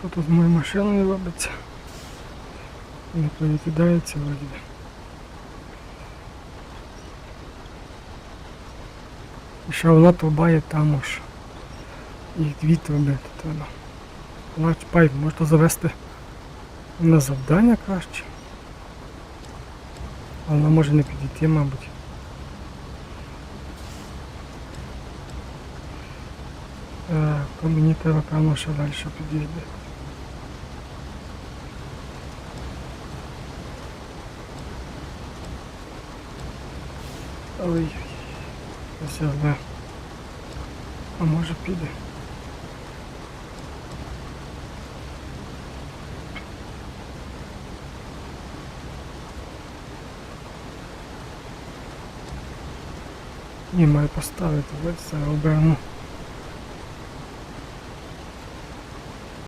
Що тут з моєю машиною робиться? Не перекидається вроді. Ще вона труба є там аж. І дві труби тут треба. Вона пайп можна завести на завдання краще. Але вона може не підійти, мабуть. Так, то мені треба певно ще далі підійти. Ой, ось я знаю. А може піде. Ні, маю поставити, ось це оберну.